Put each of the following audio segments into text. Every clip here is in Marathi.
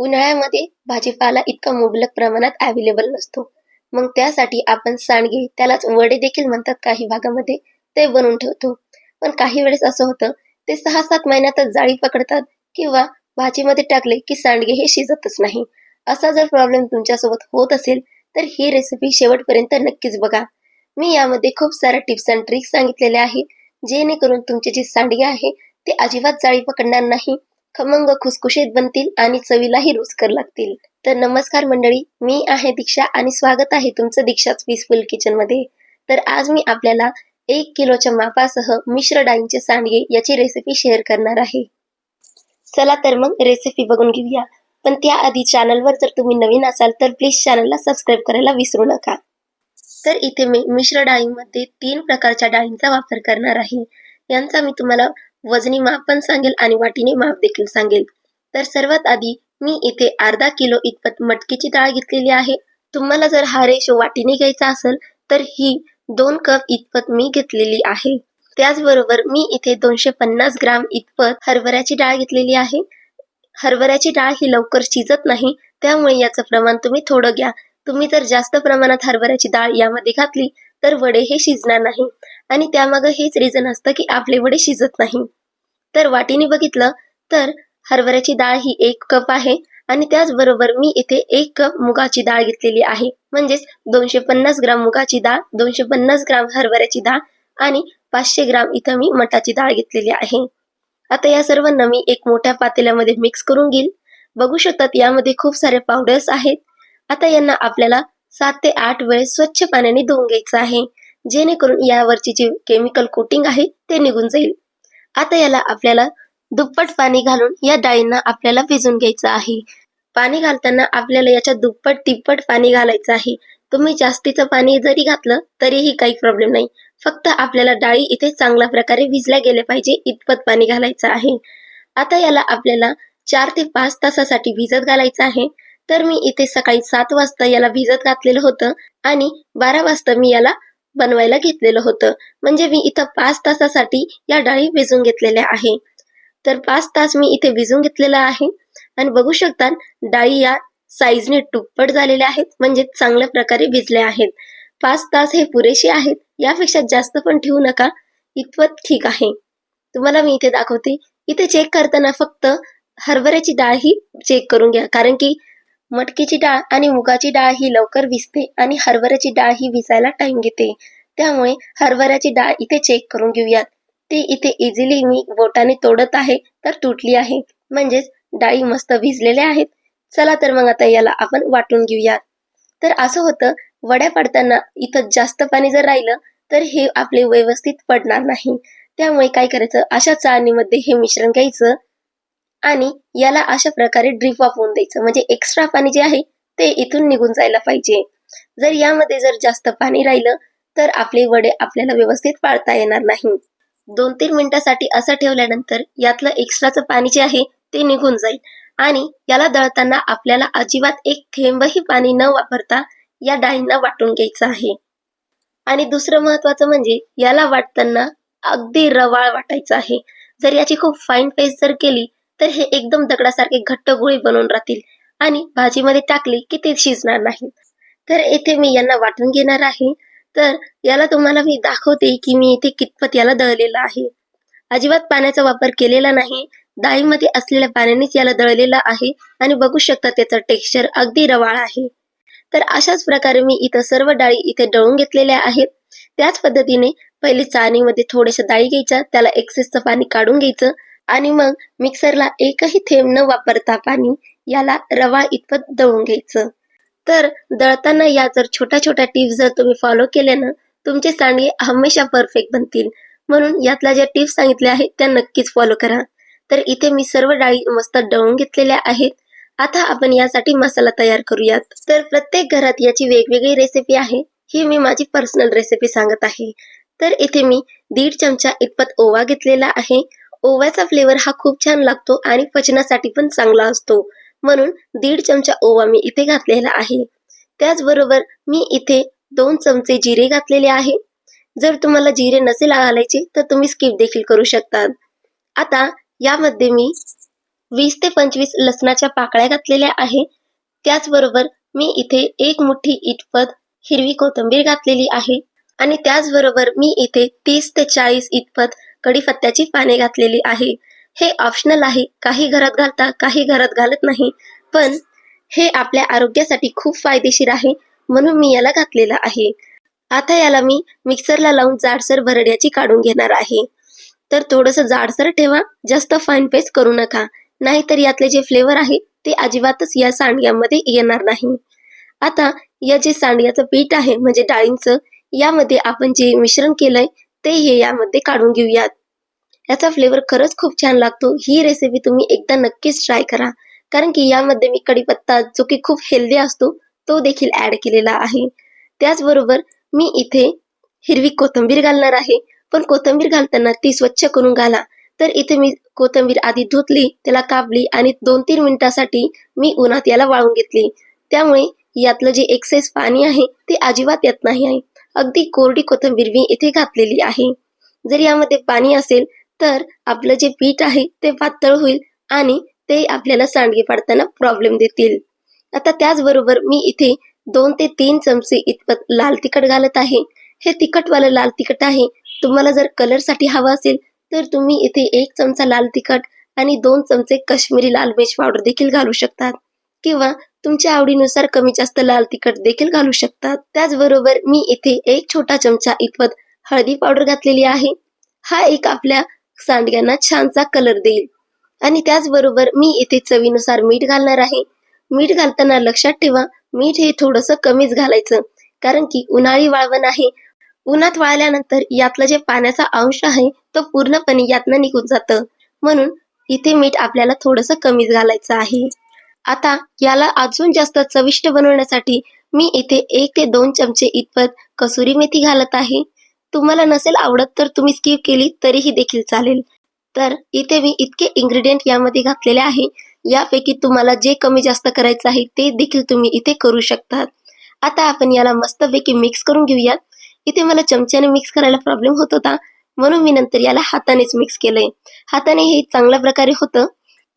उन्हाळ्यामध्ये भाजीपाला इतका मुबलक प्रमाणात अवेलेबल नसतो. मग त्यासाठी आपण सांडगे त्यालाच वडे देखील म्हणतात काही भागामध्ये ते बनवून ठेवतो. पण काही वेळेस असं होतं ते सहा सात महिन्यातच जाळी पकडतात किंवा भाजीमध्ये टाकले की सांडगे हे शिजतच नाही. असा जर प्रॉब्लेम तुमच्यासोबत होत असेल तर ही रेसिपी शेवटपर्यंत नक्कीच बघा. मी यामध्ये खूप साऱ्या टिप्स अँड ट्रिक्स सांगितलेल्या आहे जेणेकरून तुमचे जे सांडगे आहे ते अजिबात जाळी पकडणार नाही. खमंग खुसखुशीत बनतील आणि चवीलाही रुचकर लागतील. तर नमस्कार मंडळी मी आहे दीक्षा आणि स्वागत आहे तुमचं दीक्षाच पीसफुल किचनमध्ये. तर आज मी आपल्याला एक किलोच्या मापासह मिश्र डाळींचे सांडगे याची रेसिपी शेअर करणार आहे. चला तर मग रेसिपी बघून घेऊया. पण त्याआधी चॅनलवर जर तुम्ही नवीन असाल तर प्लीज चॅनलला सबस्क्राईब करायला विसरू नका. तर इथे मी मिश्र डाळींमध्ये तीन प्रकारच्या डाळींचा वापर करणार आहे. यांचा मी तुम्हाला वजनी माप पण सांगेल आणि वाटीने माप देखील सांगेल. तर सर्वात आधी मी इथे अर्धा किलो इतपत मटकीची डाळ घेतलेली आहे. तुम्हाला जर हा रेशो वाटीने घ्यायचा असेल तर ही दोन कप इतपत मी घेतलेली आहे. त्याचबरोबर मी इथे दोनशे पन्नास ग्राम इतपत हरभऱ्याची डाळ घेतलेली आहे. हरभऱ्याची डाळ ही लवकर शिजत नाही त्यामुळे याचं प्रमाण तुम्ही थोडं घ्या. तुम्ही जर जास्त प्रमाणात हरभऱ्याची डाळ यामध्ये घातली तर वडे हे शिजणार नाही. आणि त्यामागं हेच रिझन असतं की आपले वडे शिजत नाही. तर वाटीने बघितलं तर हरभऱ्याची डाळ ही एक कप आहे आणि त्याचबरोबर मी इथे एक कप मुगाची डाळ घेतलेली आहे. म्हणजेच दोनशे पन्नास ग्राम मुगाची डाळ दोनशे पन्नास ग्राम हरभऱ्याची डाळ आणि पाचशे ग्राम इथं मी मटाची डाळ घेतलेली आहे. आता या सर्वांना मी एक मोठ्या पातेल्यामध्ये मिक्स करून घेईल. बघू शकतात यामध्ये खूप सारे पावडर्स आहेत. आता यांना आपल्याला सात ते आठ वेळेस स्वच्छ पाण्याने धुवून घ्यायचं आहे. जेणेकरून यावरची जी केमिकल कोटिंग आहे ते निघून जाईल. आता याला आपल्याला दुप्पट पाणी घालून या डाळींना आपल्याला भिजून घ्यायचं आहे. पाणी घालताना आपल्याला याच्या दुप्पट तिप्पट पाणी घालायचं आहे. तुम्ही जास्तीचं पाणी जरी घातलं तरीही काही प्रॉब्लेम नाही. फक्त आपल्याला डाळी इथे चांगल्या प्रकारे भिजल्या गेले पाहिजे इतपत पाणी घालायचं आहे. आता याला आपल्याला चार ते पाच तासासाठी भिजत घालायचं आहे. तर मी इथे सकाळी सात वाजता याला भिजत घातलेलं होतं आणि बारा वाजता मी याला बनवायला घेतलेलं होतं. म्हणजे मी इथं पाच तासासाठी या डाळी भिजून घेतलेल्या आहे. तर पाच तास मी इथे भिजून घेतलेला आहे. आणि बघू शकता डाळी या साईजने टुप्पट झालेल्या आहेत. म्हणजे चांगल्या प्रकारे भिजल्या आहेत. पाच तास हे पुरेसे आहेत. यापेक्षा जास्त पण ठेवू नका. इतपत ठीक आहे. तुम्हाला मी इथे दाखवते. इथे चेक करताना फक्त हरभऱ्याची डाळ ही चेक करून घ्या. कारण की मटकीची डाळ आणि मुगाची डाळ ही लवकर विसते आणि हरभऱ्याची डाळ ही भिजायला टाइम घेते. त्यामुळे हरभऱ्याची डाळ इथे चेक करून घेऊयात. ती इथे इझिली मी बोटाने तोडत आहे तर तुटली आहे. म्हणजेच डाळी मस्त भिजलेल्या आहेत. चला तर मग आता याला आपण वाटून घेऊयात. तर असं होतं वड्या पडताना इथं जास्त पाणी जर राहिलं तर हे आपले व्यवस्थित पडणार नाही. त्यामुळे काय करायचं? अशा चाळणीमध्ये हे मिश्रण घ्यायचं. आणि याला अशा प्रकारे ड्रिप वापरून द्यायचं. म्हणजे एक्स्ट्रा पाणी जे आहे ते इथून निघून जायला पाहिजे. जर यामध्ये जर जास्त पाणी राहिलं तर आपले वडे आपल्याला व्यवस्थित पाळता येणार नाही. दोन तीन मिनिटासाठी असं ठेवल्यानंतर यातलं एक्स्ट्राचं पाणी जे आहे ते निघून जाईल. आणि याला दळताना आपल्याला अजिबात एक थेंबही पाणी न वापरता या डाळींना वाटून घ्यायचं आहे. आणि दुसरं महत्वाचं म्हणजे याला वाटताना अगदी रवाळ वाटायचं आहे. जर याची खूप फाईन पेस्ट जर केली तर हे एकदम दगडासारखे घट्ट गोळी बनवून राहतील आणि भाजीमध्ये टाकली की ते शिजणार नाही. तर येथे मी यांना वाटून घेणार आहे. तर याला तुम्हाला मी दाखवते की मी इथे कितपत याला दळलेलं आहे. अजिबात पाण्याचा वापर केलेला नाही. डाळीमध्ये असलेल्या पाण्यानेच याला दळलेला आहे आणि बघू शकता त्याचं टेक्स्चर अगदी रवाळ आहे. तर अशाच प्रकारे मी इथं सर्व डाळी इथे दळून घेतलेल्या आहेत. त्याच पद्धतीने पहिले चाणीमध्ये थोड्याशा डाळी घ्यायच्या त्याला एक्सेसचं पाणी काढून घ्यायचं आणि मग मिक्सरला एकही थेंब न वापरता पाणी याला रवा इतपत दळून घ्यायचं. तर दळताना या जर छोट्या छोट्या टिप्स जर तुम्ही फॉलो केल्या ना तुमचे सांडगे हमेशा परफेक्ट बनतील. म्हणून यातल्या ज्या टिप्स सांगितल्या आहेत त्या नक्कीच फॉलो करा. तर इथे मी सर्व डाळी मस्त दळून घेतलेल्या आहेत. आता आपण यासाठी मसाला तयार करूयात. तर प्रत्येक घरात याची वेगवेगळी रेसिपी आहे ही मी माझी पर्सनल रेसिपी सांगत आहे. तर इथे मी दीड चमचा इतपत ओवा घेतलेला आहे. ओव्याचा फ्लेवर हा खूप छान लागतो आणि पचनासाठी पण चांगला असतो. म्हणून दीड चमचा ओवा मी इथे घातलेला आहे. त्याचबरोबर मी इथे दोन चमचे जिरे घातलेले आहे. जर तुम्हाला जिरे नसेल घालायचे तर तुम्ही स्किप देखील करू शकतात. आता यामध्ये मी वीस ते पंचवीस लसणाच्या पाकळ्या घातलेल्या आहे. त्याचबरोबर मी इथे एक मुठ्ठी इतपत हिरवी कोथिंबीर घातलेली आहे. आणि त्याचबरोबर मी इथे तीस ते चाळीस इतपत कढीपत्त्याची पाने घातलेली आहे. हे ऑप्शनल आहे. काही घरात घालता काही घरात घालत नाही. पण हे आपल्या आरोग्यासाठी खूप फायदेशीर आहे म्हणून मी याला घातलेलं आहे. आता याला मी मिक्सरला लावून जाडसर भरड्याची काढून घेणार आहे. तर थोडंसं जाडसर ठेवा. जास्त फाईन पेस्ट करू नका. नाहीतर यातले जे फ्लेवर आहे ते अजिबातच या सांडग्यामध्ये येणार नाही. आता या जे सांडग्याचं पीठ आहे म्हणजे डाळींचं यामध्ये आपण जे मिश्रण केलंय ते हे यामध्ये काढून घेऊयात. याचा फ्लेवर खरंच खूप छान लागतो. ही रेसिपी तुम्ही एकदा नक्कीच ट्राय करा. कारण की यामध्ये मी कढीपत्ता जो की खूप हेल्दी असतो तो देखील ऍड केलेला आहे. त्याचबरोबर मी इथे हिरवी कोथिंबीर घालणार आहे. पण कोथिंबीर घालताना ती स्वच्छ करून घाला. तर इथे मी कोथिंबीर आधी धुतली त्याला कापली आणि दोन तीन मिनिटासाठी मी उन्हात याला वाळून घेतली. त्यामुळे यातलं जे एक्सेस पाणी आहे ते अजिबात येत नाही आहे. अगदी कोरडी कोथिंबीर मी इथे घातलेली आहे. जर यामध्ये पाणी असेल तर आपलं जे पीठ आहे ते पातळ होईल आणि ते आपल्याला सांडगे पाडताना प्रॉब्लेम देतील. आता त्याचबरोबर मी इथे दोन ते तीन चमचे इतपत लाल तिखट घालत आहे. हे तिखटवालं लाल तिखट आहे. तुम्हाला जर कलरसाठी हवं असेल तर तुम्ही इथे एक चमचा लाल तिखट आणि दोन चमचे काश्मीरी लाल मिर्च पावडर देखील घालू शकतात. किंवा तुमच्या आवडीनुसार कमी जास्त लाल तिखट देखील घालू शकतात त्याचबरोबर मी इथे एक छोटा चमचा इतपत हळदी पावडर घातलेली आहे. हा एक आपल्या सांडग्यांना छानसा कलर देईल. आणि त्याचबरोबर मी इथे चवीनुसार मीठ घालणार आहे. मीठ घालताना लक्षात ठेवा मीठ हे थोडंसं कमीच घालायचं कारण की उन्हाळी वाळवण आहे. उन्हात वाळल्यानंतर यातलं जे पाण्याचा अंश आहे तो पूर्णपणे यातनं निघून जातं. म्हणून इथे मीठ आपल्याला थोडंसं कमीच घालायचं आहे. आता याला अजून जास्त चविष्ट बनवण्यासाठी मी इथे एक ते दोन चमचे इतपत कसुरी मेथी घालत आहे. तुम्हाला नसेल आवडत तर तुम्ही स्किप केली तरीही देखील चालेल. तर इथे मी इतके इन्ग्रेडियंट यामध्ये घातलेले आहे. यापैकी तुम्हाला जे कमी जास्त करायचं आहे ते देखील तुम्ही इथे करू शकतात. आता आपण याला मस्तपैकी मिक्स करून घेऊयात. इथे मला चमच्याने मिक्स करायला प्रॉब्लेम होत होता म्हणून मी नंतर याला हातानेच मिक्स केलंय. हाताने हे चांगल्या प्रकारे होतं.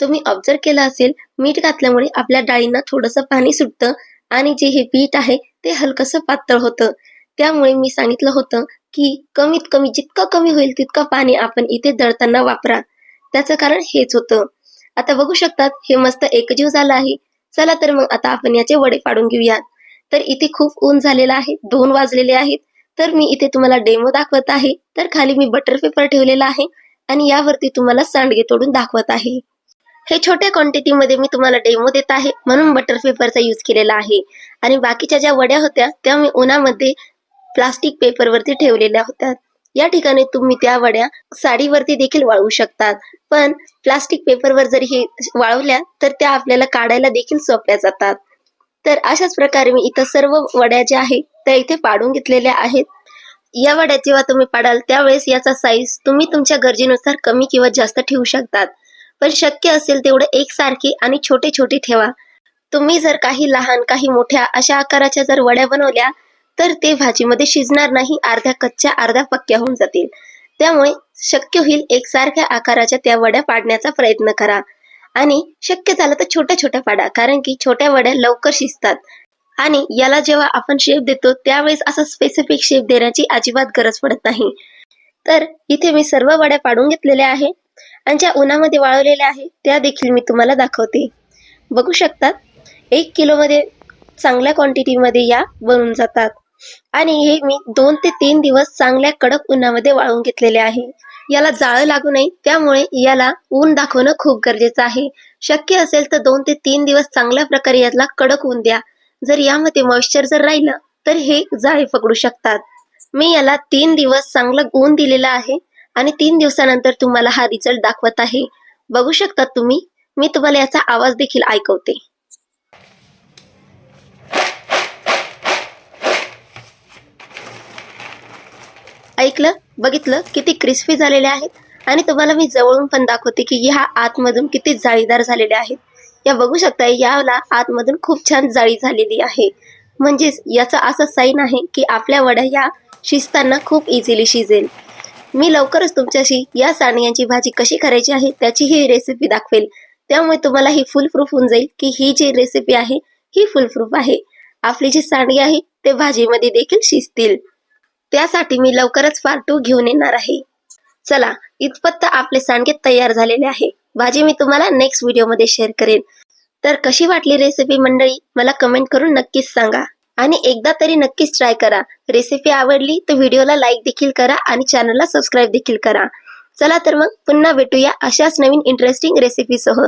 तुम्ही ऑब्झर्व केलं असेल मीठ घातल्यामुळे आपल्या डाळींना थोडंसं पाणी सुटतं आणि जे हे पीठ आहे ते हलकस पातळ होतं. त्यामुळे मी सांगितलं होतं की कमीत कमी जितकं कमी होईल तितकं पाणी आपण इथे दळताना वापरा. त्याचं कारण हेच होतं. आता बघू शकतात हे मस्त एकजीव झालं आहे. चला तर मग आता आपण याचे वडे पाडून घेऊयात. तर इथे खूप ऊन झालेलं आहे दोन वाजलेले आहेत. तर मी इथे तुम्हाला डेमो दाखवत आहे. तर खाली मी बटर पेपर ठेवलेला आहे आणि यावरती तुम्हाला सांडगे तोडून दाखवत आहे. हे छोट्या क्वांटिटीमध्ये मी तुम्हाला डेमो देत आहे. म्हणून बटर पेपरचा यूज केलेला आहे. आणि बाकीच्या ज्या वड्या होत्या त्या मी उन्हामध्ये प्लास्टिक पेपरवरती ठेवलेल्या होत्या. या ठिकाणी तुम्ही त्या वड्या साडीवरती देखील वाळवू शकतात. पण प्लास्टिक पेपरवर जर हे वाळवल्या तर त्या आपल्याला काढायला देखील सोप्या जातात. तर अशाच प्रकारे मी इथं सर्व वड्या ज्या आहेत त्या इथे पाडून घेतलेल्या आहेत. या वड्या जेव्हा तुम्ही पाडाल त्यावेळेस याचा साईज तुम्ही तुमच्या गरजेनुसार कमी किंवा जास्त ठेवू शकतात. पण शक्य असेल तेवढं एकसारखे आणि छोटे छोटे ठेवा. तुम्ही जर काही लहान काही मोठ्या अशा आकाराच्या जर वड्या बनवल्या तर ते भाजीमध्ये शिजणार नाही अर्ध्या कच्च्या अर्ध्या पक्क्या होऊन जातील. त्यामुळे शक्य होईल एकसारख्या आकाराच्या त्या वड्या पाडण्याचा प्रयत्न करा. आणि शक्य झालं तर छोट्या छोट्या पाडा कारण की छोट्या वड्या लवकर शिजतात. आणि याला जेव्हा आपण शेप देतो त्यावेळेस असा स्पेसिफिक शेप देण्याची अजिबात गरज पडत नाही. तर इथे मी सर्व वड्या पाडून घेतलेल्या आहे आणि ज्या उन्हामध्ये वाळवलेल्या आहे त्या देखील मी तुम्हाला दाखवते. बघू शकतात एक किलोमध्ये चांगल्या क्वांटिटीमध्ये या बनून जातात. आणि हे मी दोन ते तीन दिवस चांगल्या कडक उन्हामध्ये वाळवून घेतलेले आहे. याला जाळं लागू नये त्यामुळे याला ऊन दाखवणं खूप गरजेचं आहे. शक्य असेल तर दोन ते तीन दिवस चांगल्या प्रकारे याला कडक ऊन द्या. जर यामध्ये मॉइश्चर जर राहिलं तर हे जाळे पकडू शकतात. मी याला तीन दिवस चांगलं ऊन दिलेलं आहे. आणि तीन दिवसानंतर तुम्हाला हा रिझल्ट दाखवत आहे. बघू शकतात तुम्ही मी तुम्हाला याचा आवाज देखील ऐकवते. ऐकलं बघितलं किती क्रिस्पी झालेले आहेत. आणि तुम्हाला मी जवळून पण दाखवते की ह्या आतमधून किती जाळीदार झालेले आहेत. या बघू शकता याला आतमधून खूप छान जाळी झालेली आहे. म्हणजेच याचा असा साईन आहे की आपल्या वड्या या शिजताना खूप इझिली शिजेल. मी लवकरच तुमच्याशी या सांडग्यांची भाजी कशी करायची आहे त्याची ही रेसिपी दाखवेल. त्यामुळे तुम्हाला ही फुल प्रूफ होऊन जाईल की ही जी रेसिपी आहे ही फुल प्रूफ आहे. आपली जी सांडगे आहे ते भाजीमध्ये देखील शिजतील. त्यासाठी मी लवकरच पार्ट टू घेऊन येणार आहे. चला इतपत आपले सांडगे तयार झालेले आहे. भाजी मी तुम्हाला नेक्स्ट व्हिडिओमध्ये शेअर करेन. तर कशी वाटली रेसिपी मंडळी? मला कमेंट करून नक्कीच सांगा. आणि एकदा तरी नक्कीच ट्राय करा. रेसिपी आवडली तर व्हिडिओला लाईक देखील करा आणि चॅनलला सबस्क्राईब देखील करा. चला तर मग पुन्हा भेटूया अशाच नवीन इंटरेस्टिंग रेसिपीसह